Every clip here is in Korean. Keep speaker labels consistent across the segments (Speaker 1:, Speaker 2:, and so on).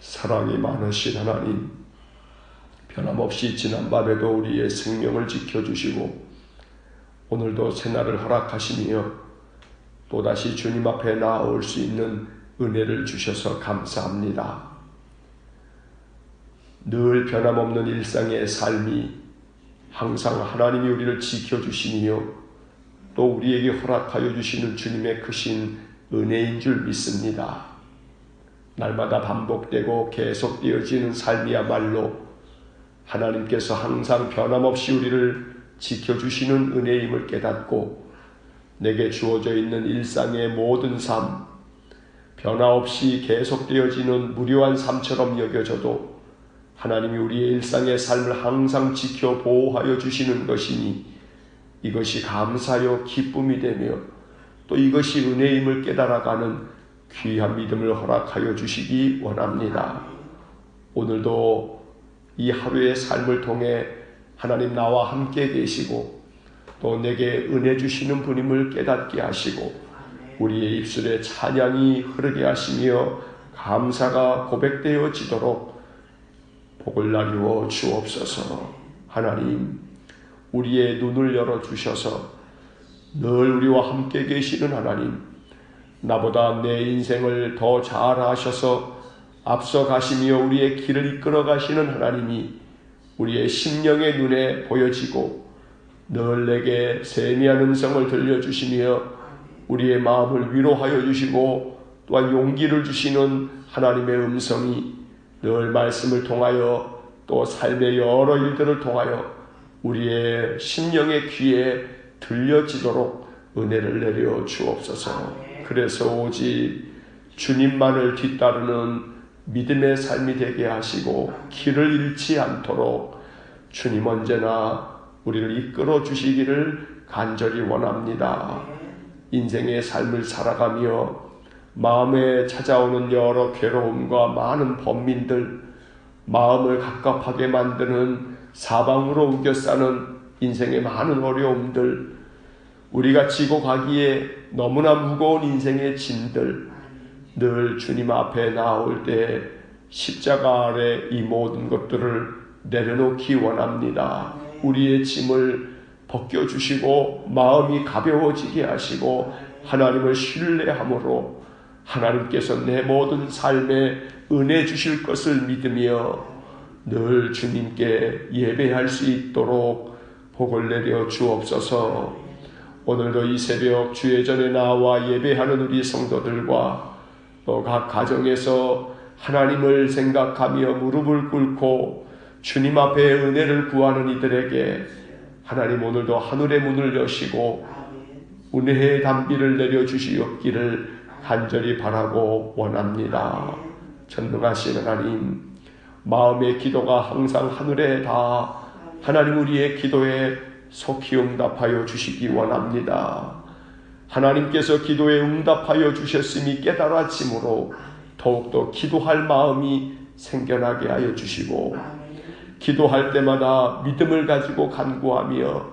Speaker 1: 사랑이 많으신 하나님, 변함없이 지난밤에도 우리의 생명을 지켜주시고, 오늘도 새날을 허락하시며, 또다시 주님 앞에 나아올 수 있는 은혜를 주셔서 감사합니다. 늘 변함없는 일상의 삶이 항상 하나님이 우리를 지켜주시며, 또 우리에게 허락하여 주시는 주님의 크신 은혜인 줄 믿습니다. 날마다 반복되고 계속되어지는 삶이야말로 하나님께서 항상 변함없이 우리를 지켜주시는 은혜임을 깨닫고 내게 주어져 있는 일상의 모든 삶, 변화없이 계속되어지는 무료한 삶처럼 여겨져도 하나님이 우리의 일상의 삶을 항상 지켜 보호하여 주시는 것이니 이것이 감사요 기쁨이 되며 또 이것이 은혜임을 깨달아가는 귀한 믿음을 허락하여 주시기 원합니다. 오늘도 이 하루의 삶을 통해 하나님 나와 함께 계시고 또 내게 은혜 주시는 분임을 깨닫게 하시고 우리의 입술에 찬양이 흐르게 하시며 감사가 고백되어지도록 복을 나누어 주옵소서 하나님 우리의 눈을 열어 주셔서 늘 우리와 함께 계시는 하나님 나보다 내 인생을 더 잘 아셔서 앞서 가시며 우리의 길을 이끌어 가시는 하나님이 우리의 심령의 눈에 보여지고 늘 내게 세미한 음성을 들려주시며 우리의 마음을 위로하여 주시고 또한 용기를 주시는 하나님의 음성이 늘 말씀을 통하여 또 삶의 여러 일들을 통하여 우리의 심령의 귀에 들려지도록 은혜를 내려 주옵소서. 그래서 오직 주님만을 뒤따르는 믿음의 삶이 되게 하시고 길을 잃지 않도록 주님 언제나 우리를 이끌어 주시기를 간절히 원합니다. 인생의 삶을 살아가며 마음에 찾아오는 여러 괴로움과 많은 범민들, 마음을 갑갑하게 만드는 사방으로 우겨 싸는 인생의 많은 어려움들, 우리가 지고 가기에 너무나 무거운 인생의 짐들, 늘 주님 앞에 나올 때 십자가 아래 이 모든 것들을 내려놓기 원합니다. 우리의 짐을 벗겨주시고 마음이 가벼워지게 하시고 하나님을 신뢰함으로 하나님께서 내 모든 삶에 은혜 주실 것을 믿으며 늘 주님께 예배할 수 있도록 복을 내려 주옵소서 오늘도 이 새벽 주의 전에 나와 예배하는 우리 성도들과 또 각 가정에서 하나님을 생각하며 무릎을 꿇고 주님 앞에 은혜를 구하는 이들에게 하나님 오늘도 하늘의 문을 여시고 은혜의 담비를 내려주시옵기를 간절히 바라고 원합니다. 전능하신 하나님, 마음의 기도가 항상 하늘에 다 하나님 우리의 기도에 속히 응답하여 주시기 원합니다. 하나님께서 기도에 응답하여 주셨음이 깨달아짐으로 더욱더 기도할 마음이 생겨나게 하여 주시고 기도할 때마다 믿음을 가지고 간구하며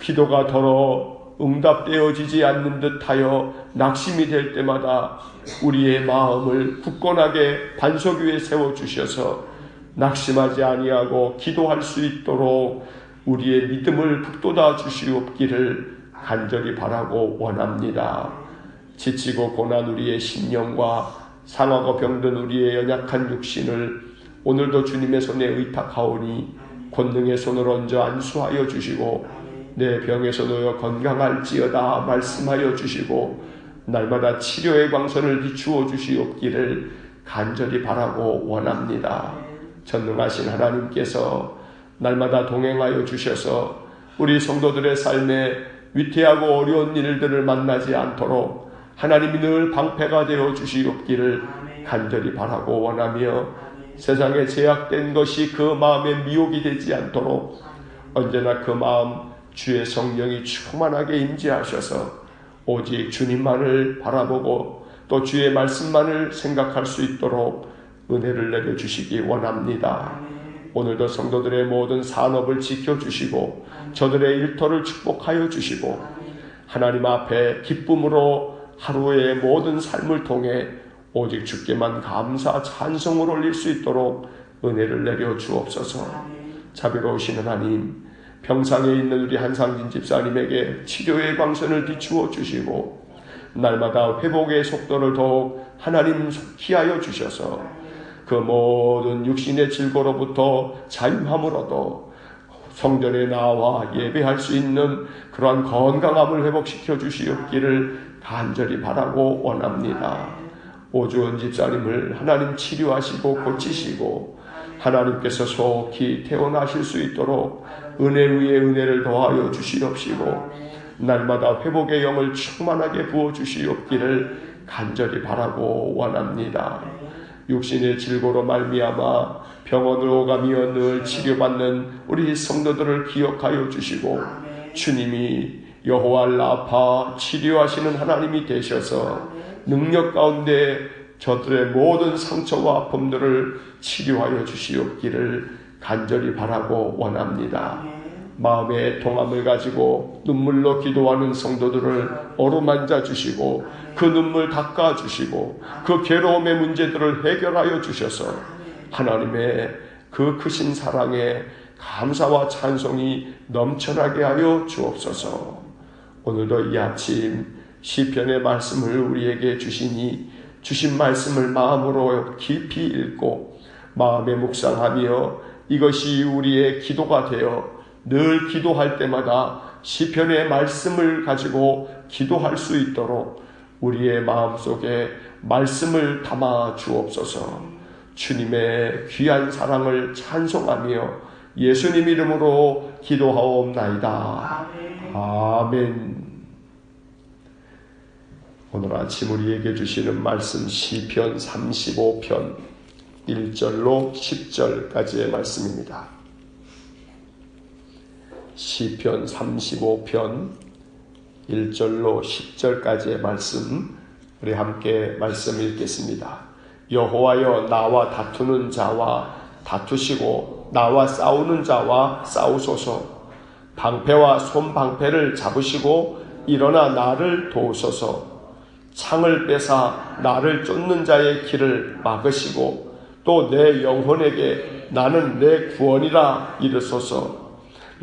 Speaker 1: 기도가 더러 응답되어지지 않는 듯하여 낙심이 될 때마다 우리의 마음을 굳건하게 반석 위에 세워 주셔서 낙심하지 아니하고 기도할 수 있도록 우리의 믿음을 북돋아 주시옵기를 간절히 바라고 원합니다. 지치고 고난 우리의 심령과 상하고 병든 우리의 연약한 육신을 오늘도 주님의 손에 의탁하오니 권능의 손을 얹어 안수하여 주시고 내 병에서 놓여 건강할지어다 말씀하여 주시고 날마다 치료의 광선을 비추어 주시옵기를 간절히 바라고 원합니다. 전능하신 하나님께서 날마다 동행하여 주셔서 우리 성도들의 삶에 위태하고 어려운 일들을 만나지 않도록 하나님이 늘 방패가 되어 주시옵기를 간절히 바라고 원하며 세상에 제약된 것이 그 마음에 미혹이 되지 않도록 언제나 그 마음 주의 성령이 충만하게 임재하셔서 오직 주님만을 바라보고 또 주의 말씀만을 생각할 수 있도록 은혜를 내려 주시기 원합니다. 오늘도 성도들의 모든 산업을 지켜주시고 저들의 일터를 축복하여 주시고 하나님 앞에 기쁨으로 하루의 모든 삶을 통해 오직 주께만 감사 찬송을 올릴 수 있도록 은혜를 내려 주옵소서. 자비로우신 하나님, 평상에 있는 우리 한상진 집사님에게 치료의 광선을 비추어 주시고 날마다 회복의 속도를 더욱 하나님 속히 하여 주셔서 그 모든 육신의 질고로부터 자유함을 얻어 성전에 나와 예배할 수 있는 그러한 건강함을 회복시켜 주시옵기를 간절히 바라고 원합니다. 오주원 집사님을 하나님 치료하시고 고치시고 하나님께서 속히 태어나실 수 있도록 은혜 위에 은혜를 더하여 주시옵시고 날마다 회복의 영을 충만하게 부어 주시옵기를 간절히 바라고 원합니다. 육신의 질고로 말미암아 병원으로 가며 늘 치료받는 우리 성도들을 기억하여 주시고 주님이 여호와 라파 치료하시는 하나님이 되셔서 능력 가운데 저들의 모든 상처와 아픔들을 치료하여 주시옵기를 간절히 바라고 원합니다. 마음의 동함을 가지고 눈물로 기도하는 성도들을 어루만져 주시고 그 눈물 닦아 주시고 그 괴로움의 문제들을 해결하여 주셔서 하나님의 그 크신 사랑에 감사와 찬송이 넘쳐나게 하여 주옵소서. 오늘도 이 아침 시편의 말씀을 우리에게 주시니 주신 말씀을 마음으로 깊이 읽고 마음에 묵상하며 이것이 우리의 기도가 되어 늘 기도할 때마다 시편의 말씀을 가지고 기도할 수 있도록 우리의 마음속에 말씀을 담아 주옵소서. 주님의 귀한 사랑을 찬송하며 예수님 이름으로 기도하옵나이다. 아멘. 오늘 아침 우리에게 주시는 말씀 시편 35편 1절로 10절까지의 말씀입니다. 시편 35편 1절로 10절까지의 말씀 우리 함께 말씀 읽겠습니다. 여호와여 나와 다투는 자와 다투시고 나와 싸우는 자와 싸우소서. 방패와 손방패를 잡으시고 일어나 나를 도우소서. 창을 빼사 나를 쫓는 자의 길을 막으시고 또 내 영혼에게 나는 내 구원이라 이르소서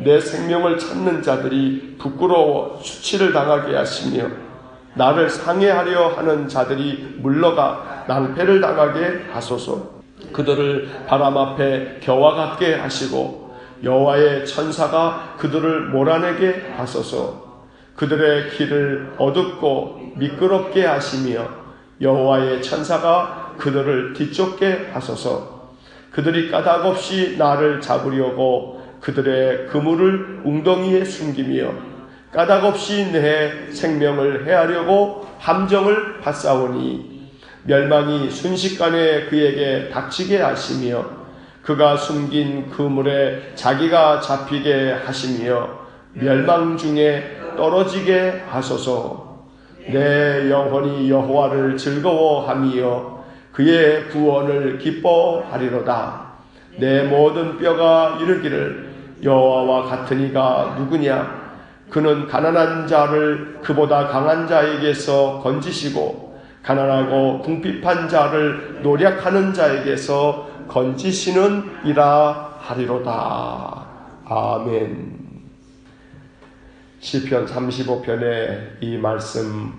Speaker 1: 내 생명을 찾는 자들이 부끄러워 수치를 당하게 하시며 나를 상해하려 하는 자들이 물러가 낭패를 당하게 하소서. 그들을 바람 앞에 겨와 같게 하시고 여호와의 천사가 그들을 몰아내게 하소서. 그들의 길을 어둡고 미끄럽게 하시며 여호와의 천사가 그들을 뒤쫓게 하소서. 그들이 까닭없이 나를 잡으려고 그들의 그물을 웅덩이에 숨기며 까닭없이 내 생명을 해하려고 함정을 받사오니 멸망이 순식간에 그에게 닥치게 하시며 그가 숨긴 그물에 자기가 잡히게 하시며 멸망 중에 떨어지게 하소서. 내 영혼이 여호와를 즐거워하며 그의 구원을 기뻐하리로다. 내 모든 뼈가 이르기를 여호와와 같은 이가 누구냐? 그는 가난한 자를 그보다 강한 자에게서 건지시고 가난하고 궁핍한 자를 노력하는 자에게서 건지시는 이라 하리로다. 아멘. 시편 35편의 이 말씀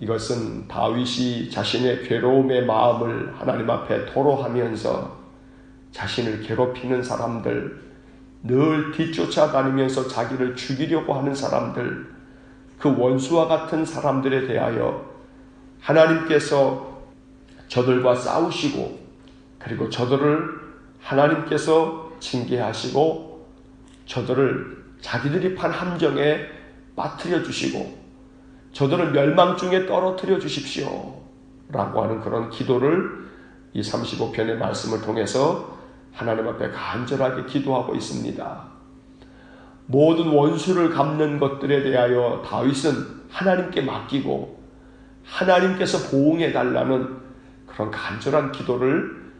Speaker 1: 이것은 다윗이 자신의 괴로움의 마음을 하나님 앞에 토로하면서 자신을 괴롭히는 사람들 늘 뒤쫓아다니면서 자기를 죽이려고 하는 사람들, 그 원수와 같은 사람들에 대하여 하나님께서 저들과 싸우시고 그리고 저들을 하나님께서 징계하시고 저들을 자기들이 판 함정에 빠뜨려 주시고 저들을 멸망 중에 떨어뜨려 주십시오. 라고 하는 그런 기도를 이 35편의 말씀을 통해서 하나님 앞에 간절하게 기도하고 있습니다. 모든 원수를 갚는 것들에 대하여 다윗은 하나님께 맡기고 하나님께서 보응해 달라는 그런 간절한 기도를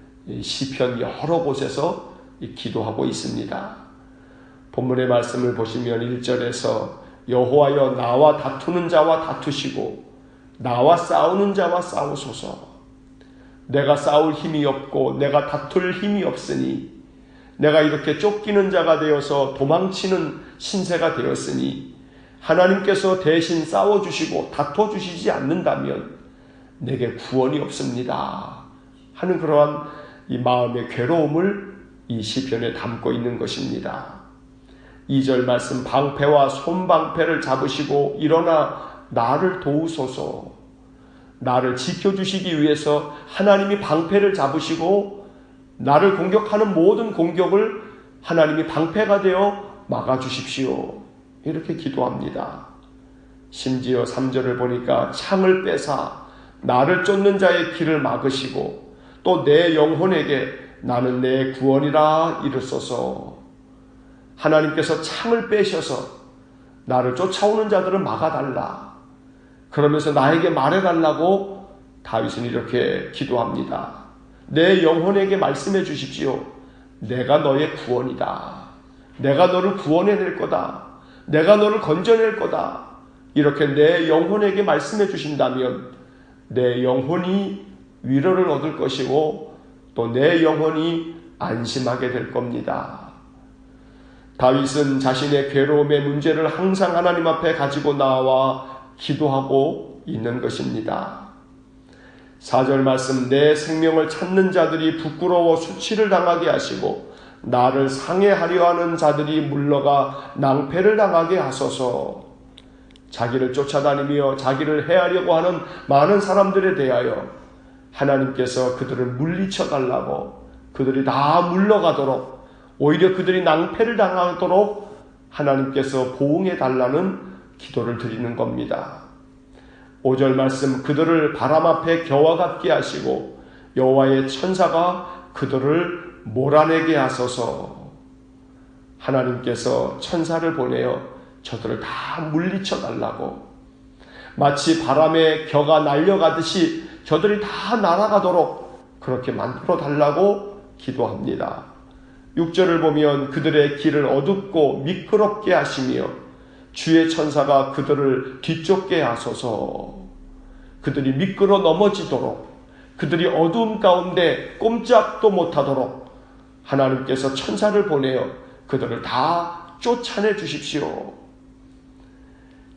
Speaker 1: 시편 여러 곳에서 기도하고 있습니다. 본문의 말씀을 보시면 1절에서 여호와여 나와 다투는 자와 다투시고 나와 싸우는 자와 싸우소서 내가 싸울 힘이 없고 내가 다툴 힘이 없으니 내가 이렇게 쫓기는 자가 되어서 도망치는 신세가 되었으니 하나님께서 대신 싸워주시고 다퉈주시지 않는다면 내게 구원이 없습니다. 하는 그러한 이 마음의 괴로움을 이 시편에 담고 있는 것입니다. 2절 말씀 방패와 손방패를 잡으시고 일어나 나를 도우소서 나를 지켜주시기 위해서 하나님이 방패를 잡으시고 나를 공격하는 모든 공격을 하나님이 방패가 되어 막아주십시오. 이렇게 기도합니다. 심지어 3절을 보니까 창을 빼사 나를 쫓는 자의 길을 막으시고 또 내 영혼에게 나는 내 구원이라 이르소서 하나님께서 창을 빼셔서 나를 쫓아오는 자들을 막아달라. 그러면서 나에게 말해달라고 다윗은 이렇게 기도합니다. 내 영혼에게 말씀해 주십시오. 내가 너의 구원이다. 내가 너를 구원해낼 거다. 내가 너를 건져낼 거다. 이렇게 내 영혼에게 말씀해 주신다면 내 영혼이 위로를 얻을 것이고 또 내 영혼이 안심하게 될 겁니다. 다윗은 자신의 괴로움의 문제를 항상 하나님 앞에 가지고 나와 기도하고 있는 것입니다. 4절 말씀 내 생명을 찾는 자들이 부끄러워 수치를 당하게 하시고 나를 상해하려 하는 자들이 물러가 낭패를 당하게 하소서 자기를 쫓아다니며 자기를 해하려고 하는 많은 사람들에 대하여 하나님께서 그들을 물리쳐 달라고 그들이 다 물러가도록 오히려 그들이 낭패를 당하도록 하나님께서 보응해 달라는 기도를 드리는 겁니다. 5절 말씀 그들을 바람 앞에 겨와 같게 하시고 여호와의 천사가 그들을 몰아내게 하소서 하나님께서 천사를 보내어 저들을 다 물리쳐 달라고 마치 바람에 겨가 날려가듯이 저들이 다 날아가도록 그렇게 만들어 달라고 기도합니다. 6절을 보면 그들의 길을 어둡고 미끄럽게 하시며 주의 천사가 그들을 뒤쫓게 하소서 그들이 미끄러 넘어지도록 그들이 어두움 가운데 꼼짝도 못하도록 하나님께서 천사를 보내어 그들을 다 쫓아내 주십시오.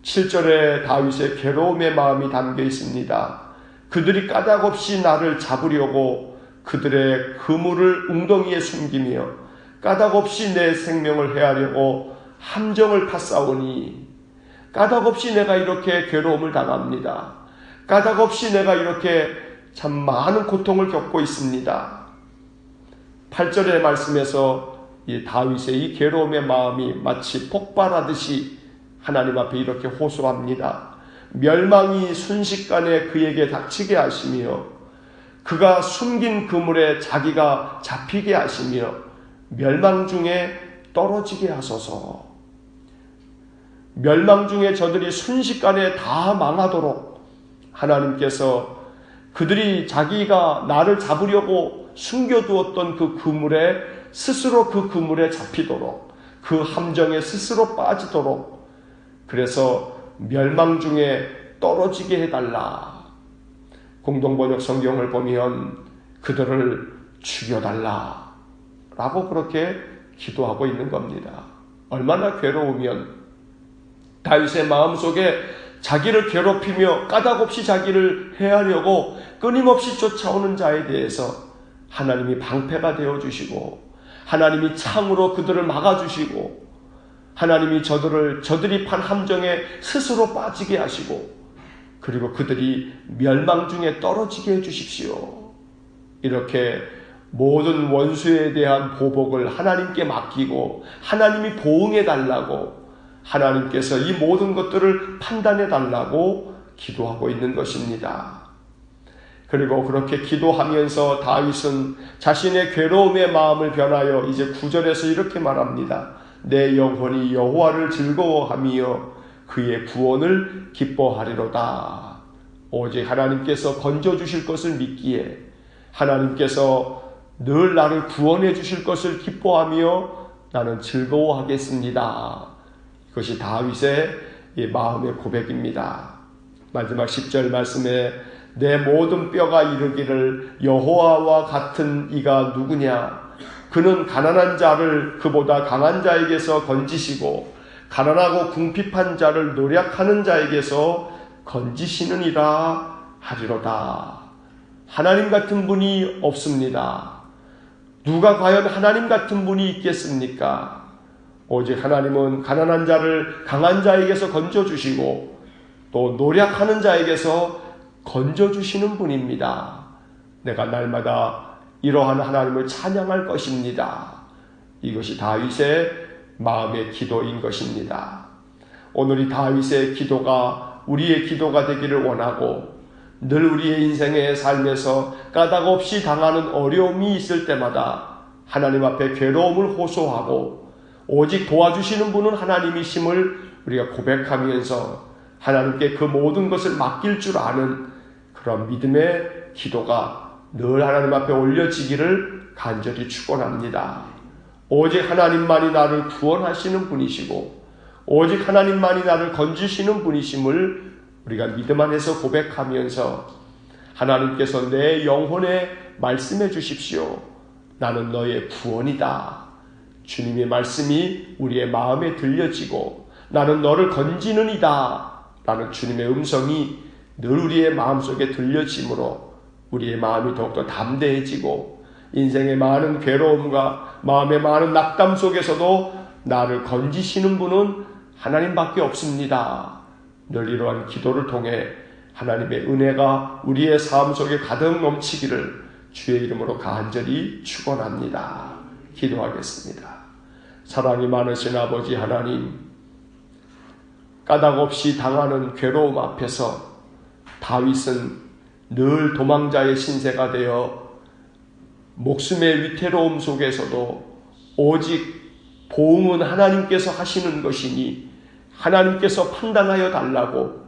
Speaker 1: 7절에 다윗의 괴로움의 마음이 담겨 있습니다. 그들이 까닭 없이 나를 잡으려고 그들의 그물을 웅덩이에 숨기며 까닭 없이 내 생명을 해하려고 함정을 파싸우니 까닭없이 내가 이렇게 괴로움을 당합니다. 까닭없이 내가 이렇게 참 많은 고통을 겪고 있습니다. 8절의 말씀에서 이 다윗의 이 괴로움의 마음이 마치 폭발하듯이 하나님 앞에 이렇게 호소합니다. 멸망이 순식간에 그에게 닥치게 하시며 그가 숨긴 그물에 자기가 잡히게 하시며 멸망 중에 떨어지게 하소서. 멸망 중에 저들이 순식간에 다 망하도록 하나님께서 그들이 자기가 나를 잡으려고 숨겨두었던 그 그물에 스스로 그 그물에 잡히도록 그 함정에 스스로 빠지도록 그래서 멸망 중에 떨어지게 해달라. 공동번역 성경을 보면 그들을 죽여달라. 라고 그렇게 기도하고 있는 겁니다. 얼마나 괴로우면 다윗의 마음속에 자기를 괴롭히며 까닭없이 자기를 해하려고 끊임없이 쫓아오는 자에 대해서 하나님이 방패가 되어 주시고 하나님이 창으로 그들을 막아 주시고 하나님이 저들을 저들이 판 함정에 스스로 빠지게 하시고 그리고 그들이 멸망 중에 떨어지게 해 주십시오. 이렇게 모든 원수에 대한 보복을 하나님께 맡기고 하나님이 보응해 달라고 하나님께서 이 모든 것들을 판단해 달라고 기도하고 있는 것입니다. 그리고 그렇게 기도하면서 다윗은 자신의 괴로움의 마음을 변하여 이제 구절에서 이렇게 말합니다. 내 영혼이 여호와를 즐거워하며 그의 구원을 기뻐하리로다. 오직 하나님께서 건져 주실 것을 믿기에 하나님께서 늘 나를 구원해 주실 것을 기뻐하며 나는 즐거워하겠습니다. 그것이 다윗의 마음의 고백입니다. 마지막 10절 말씀에 내 모든 뼈가 이르기를 여호와와 같은 이가 누구냐 그는 가난한 자를 그보다 강한 자에게서 건지시고 가난하고 궁핍한 자를 노력하는 자에게서 건지시느니라 하리로다. 하나님 같은 분이 없습니다. 누가 과연 하나님 같은 분이 있겠습니까? 오직 하나님은 가난한 자를 강한 자에게서 건져주시고 또 노력하는 자에게서 건져주시는 분입니다. 내가 날마다 이러한 하나님을 찬양할 것입니다. 이것이 다윗의 마음의 기도인 것입니다. 오늘 이 다윗의 기도가 우리의 기도가 되기를 원하고 늘 우리의 인생의 삶에서 까닭 없이 당하는 어려움이 있을 때마다 하나님 앞에 괴로움을 호소하고 오직 도와주시는 분은 하나님이심을 우리가 고백하면서 하나님께 그 모든 것을 맡길 줄 아는 그런 믿음의 기도가 늘 하나님 앞에 올려지기를 간절히 축원합니다. 오직 하나님만이 나를 구원하시는 분이시고 오직 하나님만이 나를 건지시는 분이심을 우리가 믿음 안에서 고백하면서 하나님께서 내 영혼에 말씀해 주십시오. 나는 너의 구원이다. 주님의 말씀이 우리의 마음에 들려지고 나는 너를 건지는 이다. 라는 주님의 음성이 늘 우리의 마음속에 들려지므로 우리의 마음이 더욱더 담대해지고 인생의 많은 괴로움과 마음의 많은 낙담 속에서도 나를 건지시는 분은 하나님밖에 없습니다. 늘 이러한 기도를 통해 하나님의 은혜가 우리의 삶 속에 가득 넘치기를 주의 이름으로 간절히 축원합니다. 기도하겠습니다. 사랑이 많으신 아버지 하나님, 까닭 없이 당하는 괴로움 앞에서 다윗은 늘 도망자의 신세가 되어 목숨의 위태로움 속에서도 오직 보응은 하나님께서 하시는 것이니 하나님께서 판단하여 달라고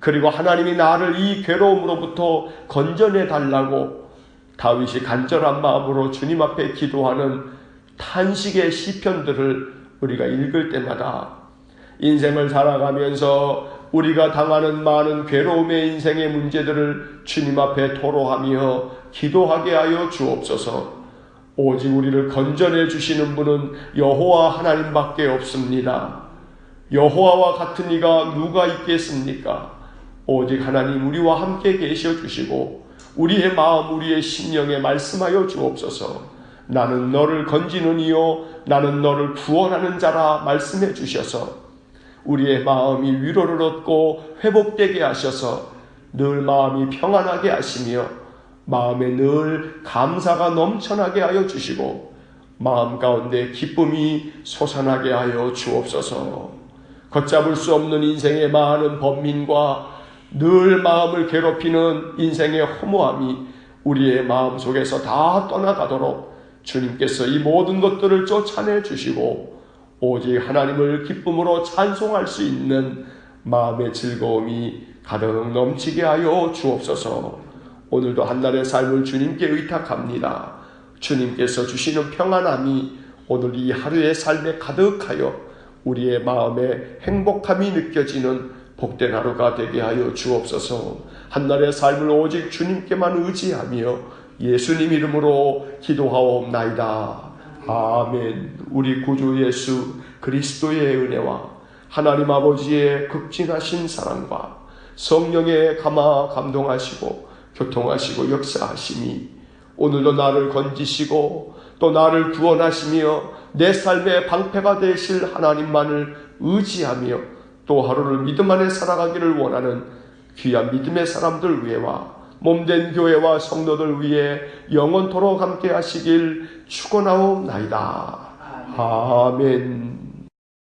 Speaker 1: 그리고 하나님이 나를 이 괴로움으로부터 건져내 달라고 다윗이 간절한 마음으로 주님 앞에 기도하는 탄식의 시편들을 우리가 읽을 때마다 인생을 살아가면서 우리가 당하는 많은 괴로움의 인생의 문제들을 주님 앞에 토로하며 기도하게 하여 주옵소서. 오직 우리를 건져내 주시는 분은 여호와 하나님밖에 없습니다. 여호와와 같은 이가 누가 있겠습니까? 오직 하나님 우리와 함께 계셔 주시고 우리의 마음 우리의 심령에 말씀하여 주옵소서. 나는 너를 건지는 이요 나는 너를 구원하는 자라 말씀해 주셔서 우리의 마음이 위로를 얻고 회복되게 하셔서 늘 마음이 평안하게 하시며 마음에 늘 감사가 넘쳐나게 하여 주시고 마음 가운데 기쁨이 솟아나게 하여 주옵소서. 걷잡을 수 없는 인생의 많은 번민과 늘 마음을 괴롭히는 인생의 허무함이 우리의 마음 속에서 다 떠나가도록 주님께서 이 모든 것들을 쫓아내 주시고 오직 하나님을 기쁨으로 찬송할 수 있는 마음의 즐거움이 가득 넘치게 하여 주옵소서. 오늘도 한날의 삶을 주님께 의탁합니다. 주님께서 주시는 평안함이 오늘 이 하루의 삶에 가득하여 우리의 마음에 행복함이 느껴지는 복된 하루가 되게 하여 주옵소서. 한날의 삶을 오직 주님께만 의지하며 예수님 이름으로 기도하옵나이다. 아멘. 우리 구주 예수 그리스도의 은혜와 하나님 아버지의 극진하신 사랑과 성령의 감화 감동하시고 교통하시고 역사하심이 오늘도 나를 건지시고 또 나를 구원하시며 내 삶의 방패가 되실 하나님만을 의지하며 또 하루를 믿음 안에 살아가기를 원하는 귀한 믿음의 사람들 위해와 몸된 교회와 성도들 위해 영원토록 함께 하시길 축원하옵나이다. 아멘.